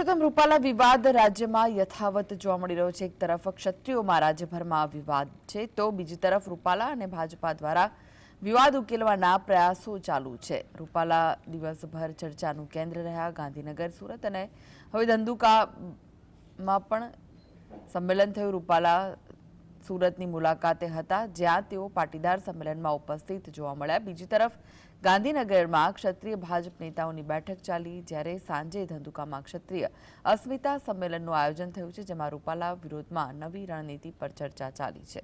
પરસોત્તમ રૂપાલા વિવાદ રાજ્યમાં યથાવત જોવા મળી રહ્યો છે. એક તરફ ક્ષત્રિયોમાં રાજ્યભરમાં વિવાદ છે, તો બીજી તરફ રૂપાલા અને ભાજપા દ્વારા વિવાદ ઉકેલવાના પ્રયાસો ચાલુ છે. રૂપાલા દિવસભર ચર્ચાનું કેન્દ્ર રહ્યા, ગાંધીનગર, સુરત અને હવે ધંધુકામાં પણ સંમેલન થયું. રૂપાલા સુરતની મુલાકાતે હતા, જ્યાં તેઓ પાટીદાર સંમેલનમાં ઉપસ્થિત જોવા મળ્યા. બીજી તરફ, ગાંધીનગરમાં ક્ષત્રિય ભાજપ નેતાઓની બેઠક ચાલી, જ્યારે સાંજે ધંધુકામાં ક્ષત્રિય અસ્મિતા સંમેલનનું આયોજન થયું છે, જેમાં રૂપાલા વિરોધમાં નવી રણનીતિ પર ચર્ચા ચાલી છે.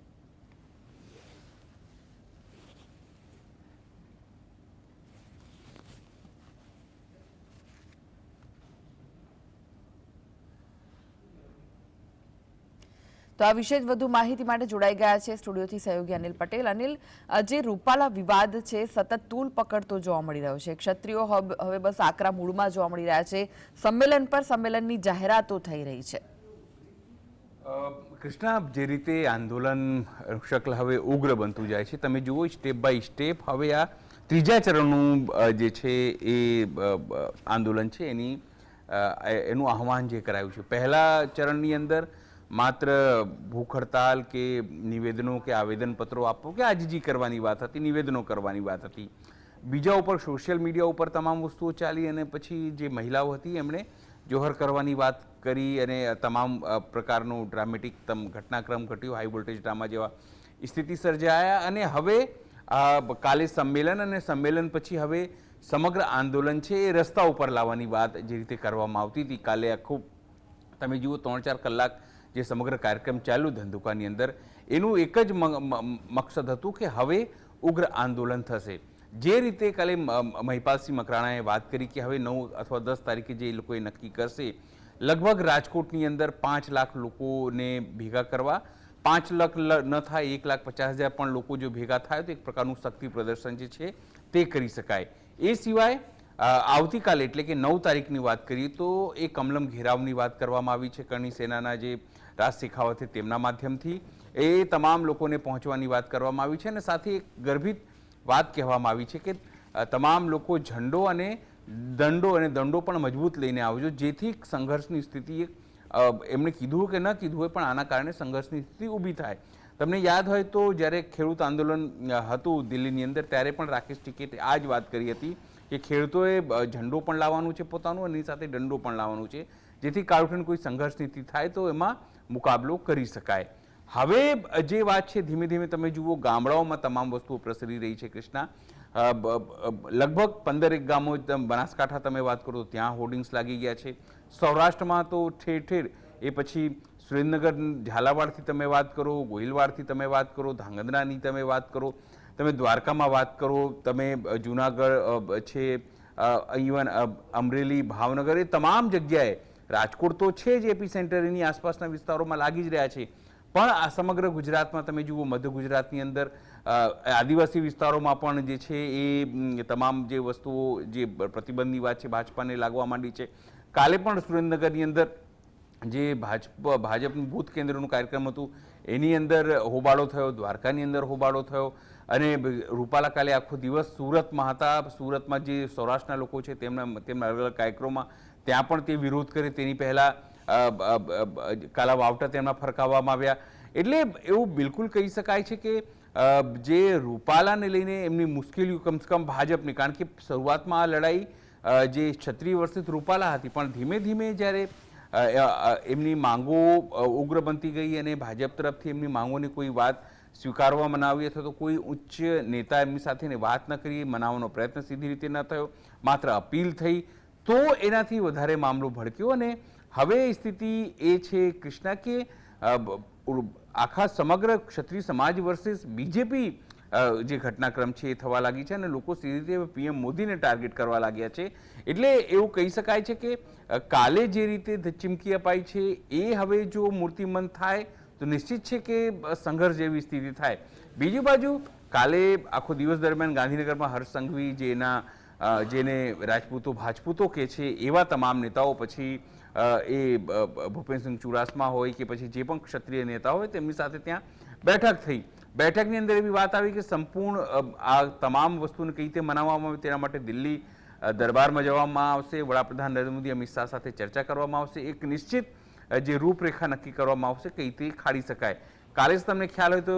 તો આ વિશે વધુ માહિતી માટે જોડાઈ ગયા છે સ્ટુડિયોથી સહયોગી અનિલ પટેલ. અનિલ જે રૂપાલા વિવાદ છે, સતત તૂલ પકડતો જોવા મળી રહ્યો છે. ક્ષત્રિયો હવે બસ આકરા મૂળમાં જોવા મળી રહ્યા છે. સંમેલન પર સંમેલનની જાહેરાતો થઈ રહી છે. કૃષ્ણા જે રીતે આંદોલન શકલ હવે ઉગ્ર બનતું જાય છે, તમે જુઓ સ્ટેપ બાય સ્ટેપ હવે આ ત્રીજા ચરણનું જે છે એ આંદોલન છે. એની એનું આહવાન જે કરાયું છે. પહેલા ચરણની અંદર માત્ર ભૂખ હડતાલ કે નિવેદનો કે આવેદનપત્રો આપવો કે આજીજી કરવાની વાત હતી, નિવેદનો કરવાની વાત હતી. બીજા ઉપર સોશિયલ મીડિયા ઉપર તમામ વસ્તુઓ ચાલી અને પછી જે મહિલાઓ હતી એમણે જોહર કરવાની વાત કરી અને તમામ પ્રકારનું ડ્રામેટિક તમ ઘટનાક્રમ ઘટ્યો, હાઈ વોલ્ટેજ ડ્રામા જેવા સ્થિતિ સર્જાયા અને હવે કાલે સંમેલન અને સંમેલન પછી હવે સમગ્ર આંદોલન છે એ રસ્તા ઉપર લાવવાની વાત જે રીતે કરવામાં આવતી હતી. કાલે આખું તમે જુઓ, ત્રણ ચાર કલાક જે સમગ્ર કાર્યક્રમ ચાલ્યું ધંધુકાની અંદર, એનું એક જ મકસદ હતું કે હવે ઉગ્ર આંદોલન થશે. જે રીતે કાલે મહિપાલસિંહ મકરાણાએ વાત કરી કે હવે નવ અથવા દસ તારીખે જે લોકોએ નક્કી કરશે, લગભગ રાજકોટની અંદર પાંચ લાખ લોકોને ભેગા કરવા, પાંચ લાખ ન થાય, એક લાખ પચાસ હજાર પણ લોકો જો ભેગા થાય તો એક પ્રકારનું શક્તિ પ્રદર્શન જે છે તે કરી શકાય. એ સિવાય આવતીકાલે એટલે કે નવ તારીખની વાત કરીએ તો એ કમલમ ઘેરાવની વાત કરવામાં આવી છે. કરણી સેનાના જે રાજ શેખાવત તેમના માધ્યમથી એ તમામ લોકોને પહોંચવાની વાત કરવામાં આવી છે અને સાથે એક ગર્ભિત વાત કહેવામાં આવી છે કે તમામ લોકો ઝંડો અને દંડો અને દંડો પણ મજબૂત લઈને આવજો. જેથી સંઘર્ષની સ્થિતિ એમણે કીધું કે ન કીધું હોય પણ આના કારણે સંઘર્ષની સ્થિતિ ઊભી થાય. તમને યાદ હોય તો જ્યારે ખેડૂત આંદોલન હતું દિલ્હીની અંદર ત્યારે પણ રાકેશ ટિકેટે આ જ વાત કરી હતી કે ખેડૂતોએ ઝંડો પણ લાવવાનું છે પોતાનું અને સાથે દંડો પણ લાવવાનું છે. જેથી કાળખંડ કોઈ સંઘર્ષ નીતિ થાય તો એમાં મુકાબલો કરી શકાય. હવે જે વાત છે, ધીમે ધીમે તમે જુઓ, ગામડાઓમાં તમામ વસ્તુઓ પ્રસરી રહી છે, કૃષ્ણા. લગભગ પંદર એક ગામો બનાસકાંઠા તમે વાત કરો, ત્યાં હોર્ડિંગ્સ લાગી ગયા છે. સૌરાષ્ટ્રમાં તો ઠેર ઠેર એ પછી સુરેન્દ્રનગર, ઝાલાવાડથી તમે વાત કરો, ગોહિલવાડથી તમે વાત કરો, ધાંગધ્રાની તમે વાત કરો, તમે દ્વારકામાં વાત કરો, તમે જુનાગઢ છે ઇવન અમરેલી, ભાવનગર, એ તમામ જગ્યાએ રાજકોટ તો છે જ એપી સેન્ટર એની આસપાસના વિસ્તારોમાં લાગી જ રહ્યા છે. પણ આ સમગ્ર ગુજરાતમાં તમે જુઓ, મધ્ય ગુજરાતની અંદર આદિવાસી વિસ્તારોમાં પણ જે છે એ તમામ જે વસ્તુઓ, જે પ્રતિબંધની વાત છે, ભાજપાને લાગવા માંડી છે. કાલે પણ સુરેન્દ્રનગરની અંદર જે ભાજપ, ભાજપનું બૂથ કેન્દ્રનું કાર્યક્રમ હતું, એની અંદર હોબાળો થયો, દ્વારકાની અંદર હોબાળો થયો. અને રૂપાલા કાલે આખો દિવસ સુરતમાં હતા સુરતમાં જે સૌરાષ્ટ્રના લોકો છે તેમના તેમના અલગ અલગ કાર્યક્રમમાં ત્યાં પણ તે વિરોધ કરે. તેની પહેલાં કાલા વાવટા તેમના ફરકાવવામાં આવ્યા. એટલે એવું બિલકુલ કહી શકાય છે કે જે રૂપાલાને લઈને એમની મુશ્કેલીઓ કમસે કમ ભાજપની, કારણ કે શરૂઆતમાં આ લડાઈ જે ક્ષત્રિય વર્ષિત રૂપાલા હતી, પણ ધીમે ધીમે જ્યારે એમની માંગો ઉગ્ર બનતી ગઈ અને ભાજપ તરફથી એમની માંગોની કોઈ વાત સ્વીકારવામાં મનાવી અથવા તો કોઈ ઉચ્ચ નેતા એમની સાથેની વાત ન કરી મનાવવાનો પ્રયત્ન સીધી રીતે ન થયો, માત્ર અપીલ થઈ, તો એનાથી વધારે મામલો ભડક્યો. અને હવે સ્થિતિ એ છે કૃષ્ણા કે આખા સમગ્ર ક્ષત્રિય સમાજ વર્સિસ બીજેપી જે ઘટનાક્રમ છે એ થવા લાગી છે અને લોકો સીધી રીતે પીએમ મોદીને ટાર્ગેટ કરવા લાગ્યા છે. એટલે એવું કહી શકાય છે કે કાલે જે રીતે ચીમકી અપાઈ છે, એ હવે જો મૂર્તિમંત થાય તો નિશ્ચિત છે કે સંઘર્ષ જેવી સ્થિતિ થાય. બીજી બાજુ, કાલે આખો દિવસ દરમિયાન ગાંધીનગરમાં હર્ષ સંઘવી જે જેને રાજપૂતો, ભાજપૂતો કે છે, એવા તમામ નેતાઓ પછી એ ભૂપેન્દ્રસિંહ ચુડાસમા હોય કે પછી જે પણ ક્ષત્રિય નેતા હોય તેમની સાથે ત્યાં બેઠક થઈ. બેઠકની અંદર એવી વાત આવી કે સંપૂર્ણ આ તમામ વસ્તુને કઈ રીતે મનાવવામાં આવે તેના માટે દિલ્હી દરબારમાં જવામાં આવશે. વડાપ્રધાન નરેન્દ્ર મોદી અમિત શાહ સાથે ચર્ચા કરવામાં આવશે. એક નિશ્ચિત જે રૂપરેખા નક્કી કરવામાં આવશે કઈ રીતે ખાડી શકાય. કાલે જ તમને ખ્યાલ હોય તો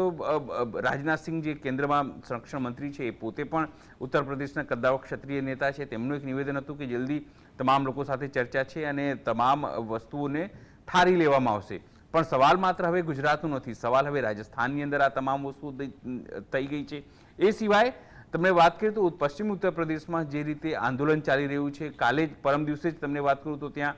રાજનાથસિંહ જે કેન્દ્રમાં સંરક્ષણ મંત્રી છે એ પોતે પણ ઉત્તર પ્રદેશના કદ્દાવર ક્ષત્રિય નેતા છે. તેમનું એક નિવેદન હતું કે જલ્દી તમામ લોકો સાથે ચર્ચા છે અને તમામ વસ્તુઓને ઠારી લેવામાં આવશે. પણ સવાલ માત્ર હવે ગુજરાતનો નથી, સવાલ હવે રાજસ્થાનની અંદર આ તમામ વસ્તુઓ થઈ ગઈ છે. એ સિવાય તમને વાત કરીએ તો પશ્ચિમ ઉત્તર પ્રદેશમાં જે રીતે આંદોલન ચાલી રહ્યું છે, કાલે જ પરમ દિવસે જ તમને વાત કરું તો ત્યાં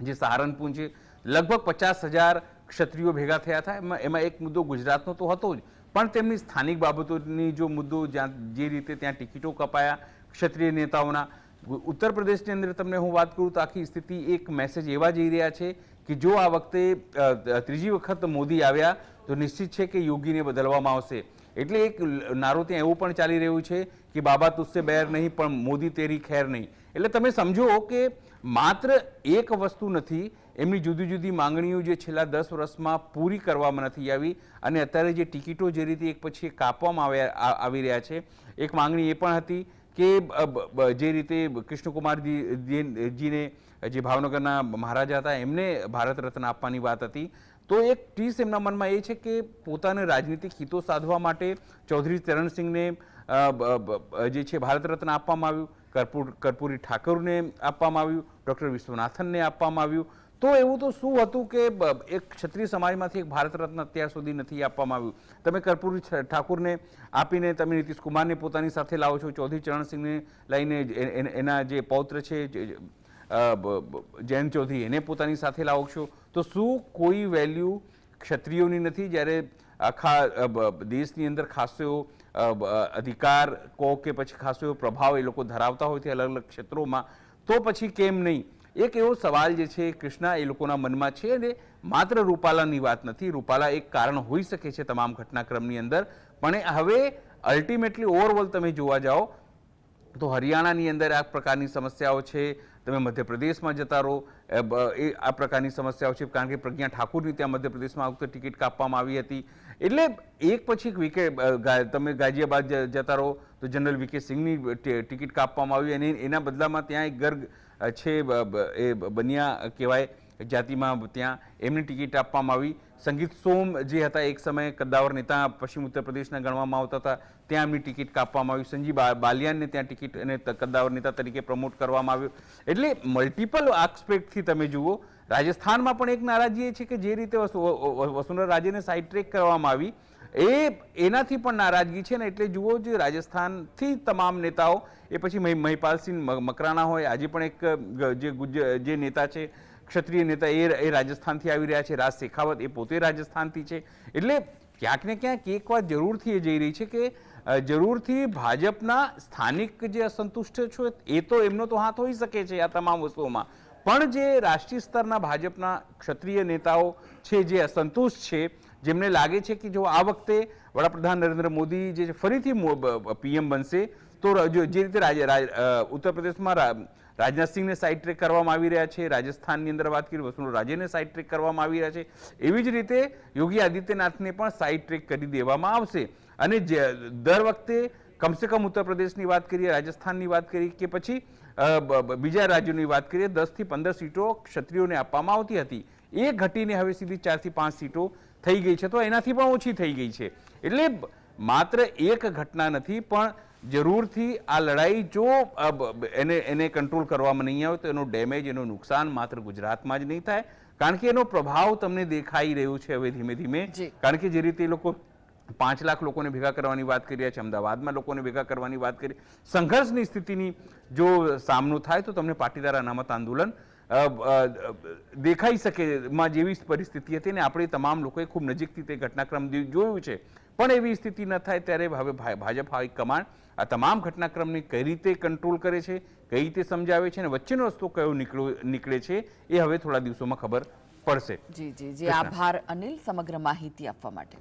જે સહારનપુર છે લગભગ પચાસ હજાર ક્ષત્રિયો ભેગા થયા હતા. એમાં એમાં એક મુદ્દો ગુજરાતનો તો હતો જ. પણ તેમની સ્થાનિક બાબતોની જો મુદ્દો જ્યાં, જે રીતે ત્યાં ટિકિટો કપાયા ક્ષત્રિય નેતાઓના ઉત્તર પ્રદેશની અંદર તમને હું વાત કરું તો આખી સ્થિતિ એક મેસેજ એવા જઈ રહ્યા છે કે જો આ વખતે ત્રીજી વખત મોદી આવ્યા તો નિશ્ચિત છે કે યોગીને બદલવામાં આવશે. એટલે એક નારો ત્યાં એવું પણ ચાલી રહ્યું છે કે બાબા તુસ્સે બેર નહીં, પણ મોદી તેરી ખેર નહીં. એટલે તમે સમજો કે માત્ર એક વસ્તુ નથી, એમની જુદી જુદી માંગણીઓ જે છેલ્લા દસ વર્ષમાં પૂરી કરવામાં નથી આવી અને અત્યારે જે ટિકિટો જે રીતે એક પછી કાપવામાં આવ્યા આવી રહ્યા છે, એક માંગણી એ પણ હતી કે જે રીતે કૃષ્ણકુમારજી જીને જે ભાવનગરના મહારાજા હતા, એમને ભારત રત્ન આપવાની વાત હતી. તો એક ટીસ એમના મનમાં એ છે કે પોતાને રાજનીતિક હિતો સાધવા માટે ચૌધરી ચરણસિંહને જે છે ભારત રત્ન આપવામાં આવ્યું, કર્પૂર, કર્પૂરી ઠાકુરને આપવામાં આવ્યું, ડૉક્ટર વિશ્વનાથનને આપવામાં આવ્યું. તો એવું તો શું હતું કે એક ક્ષત્રિય સમાજમાંથી એક ભારત રત્ન અત્યાર સુધી નથી આપવામાં આવ્યું. તમે કર્પૂરી ઠાકુરને આપીને, તમે નીતિશ કુમારને પોતાની સાથે લાવો છો, ચૌધરી ચરણસિંહને લઈને એના જે પૌત્ર છે જયંત ચૌધરી એને પોતાની સાથે લાવો છો. તો શું કોઈ વેલ્યુ ક્ષત્રિયોની નથી જ્યારે આખા દેશની અંદર ખાસો એવો અધિકાર કહો કે પછી ખાસો એવો પ્રભાવ એ લોકો ધરાવતા હોય છે અલગ અલગ ક્ષેત્રોમાં, તો પછી કેમ નહીં? એક એવો સવાલ જે છે કૃષ્ણા એ લોકોના મનમાં છે અને માત્ર રૂપાલાની વાત નથી. રૂપાલા એક કારણ હોઈ શકે છે તમામ ઘટનાક્રમની અંદર. પણ હવે અલ્ટિમેટલી ઓવરઓલ તમે જોવા જાઓ તો હરિયાણાની અંદર આ પ્રકારની સમસ્યાઓ છે, તમે મધ્યપ્રદેશમાં જતા રહો એ, આ પ્રકારની સમસ્યાઓ છે, કારણ કે પ્રજ્ઞા ઠાકુરની ત્યાં મધ્યપ્રદેશમાં આવતી ટિકિટ કાપવામાં આવી હતી. એટલે એક પછી એક વિકે તમે ગાઝિયાબાદ જતા રહો, તો જનરલ વીકે સિંહની ટિકિટ કાપવામાં આવી અને એના બદલામાં ત્યાં એક ગર્ગ છે એ બન્યા કહેવાય, જાતિમાં ત્યાં એમની ટિકિટ આપવામાં આવી. સંગીત સોમ જે હતા એક સમયે કદ્દાવર નેતા પશ્ચિમ ઉત્તર પ્રદેશના ગણવામાં આવતા હતા, ત્યાં એમની ટિકિટ કાપવામાં આવી સંજીવ બાલિયાનને ત્યાં ટિકિટ અને કદ્દાવર નેતા તરીકે પ્રમોટ કરવામાં આવ્યું. એટલે મલ્ટિપલ આસ્પેક્ટથી તમે જુઓ, રાજસ્થાનમાં પણ એક નારાજી એ છે કે જે રીતે વસુંધરા રાજેને સાઇડ ટ્રેક કરવામાં આવી, એ એનાથી પણ નારાજગી છે ને એટલે જુઓ જે રાજસ્થાનથી તમામ નેતાઓ, એ પછી મહિ- મહિપાલસિંહ મકરાણા હોય, આજે પણ એક જે જે નેતા છે ક્ષત્રિય નેતા એ એ રાજસ્થાનથી આવી રહ્યા છે. રાજ શેખાવત એ પોતે રાજસ્થાનથી છે. એટલે ક્યાંક ને ક્યાંક એક વાત જરૂરથી એ જઈ રહી છે કે જરૂરથી ભાજપના સ્થાનિક જે અસંતુષ્ટ છો એ તો એમનો તો હાથ હોઈ શકે છે આ તમામ વસ્તુઓમાં. પણ જે રાષ્ટ્રીય સ્તરના ભાજપના ક્ષત્રિય નેતાઓ છે, જે અસંતુષ્ટ છે, જેમને લાગે છે કે જો આ વખતે વડાપ્રધાન નરેન્દ્ર મોદી જે ફરીથી પીએમ બનશે, તો જે રીતે ઉત્તર પ્રદેશમાં રાજનાથસિંહને સાઇડ ટ્રેક કરવામાં આવી રહ્યા છે. રાજસ્થાનની અંદર વાત કરી વસુંધરા રાજ્યને સાઇડ ટ્રેક કરવામાં આવી રહ્યા છે. એવી જ રીતે યોગી આદિત્યનાથને પણ સાઇડ ટ્રેક કરી દેવામાં આવશે. અને જે- દર વખતે કમસે કમ ઉત્તર પ્રદેશની વાત કરીએ, રાજસ્થાનની વાત કરીએ કે પછી બીજા રાજ્યોની વાત કરીએ, દસથી પંદર સીટો ક્ષત્રિયોને આપવામાં આવતી હતી. એ ઘટીને હવે સીધી ચારથી પાંચ સીટો થઈ ગઈ છે. તો એનાથી પણ ઓછી થઈ ગઈ છે. એટલે માત્ર એક ઘટના નથી, પણ જરૂરથી આ લડાઈ જો એને એને કંટ્રોલ કરવામાં નહીં આવે તો એનો ડેમેજ એનું નુકસાન માત્ર ગુજરાતમાં જ નહીં થાય. કારણ કે એનો પ્રભાવ તમને દેખાઈ રહ્યો છે હવે ધીમે ધીમે. કારણ કે જે રીતે એ લોકો પાંચ લાખ લોકોને ભેગા કરવાની વાત કરી રહ્યા છે અમદાવાદમાં લોકોને ભેગા કરવાની વાત કરી. સંઘર્ષની સ્થિતિની જો સામનો થાય તો તમને પાટીદાર અનામત આંદોલન દેખાઈ શકે માં જેવી પરિસ્થિતિ હતી ને આપણે તમામ લોકોએ ખૂબ નજીકથી તે ઘટનાક્રમ જોયું છે. પણ એવી સ્થિતિ ન થાય ત્યારે હવે ભાજપ ભાજપ હાઈકમાન્ડ આ તમામ ઘટનાક્રમને કઈ રીતે કંટ્રોલ કરે છે કઈ રીતે સમજાવે છે અને વચ્ચેનો રસ્તો કયો નીકળો નીકળે છે એ હવે થોડા દિવસોમાં ખબર પડશે. જી જી જી. આભાર અનિલ સમગ્ર માહિતી આપવા માટે.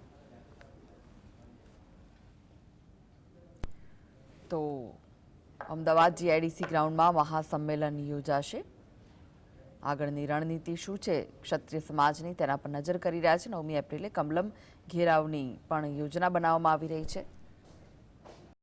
તો અમદાવાદ જીઆઈડીસી ગ્રાઉન્ડમાં મહાસંમેલન યોજાશે. આગળની રણનીતિ શું છે? ક્ષત્રિય સમાજની તેના પર નજર કરી રહ્યા છે. નવમી એપ્રિલે કમલમ ઘેરાવની પણ યોજના બનાવવામાં આવી રહી છે.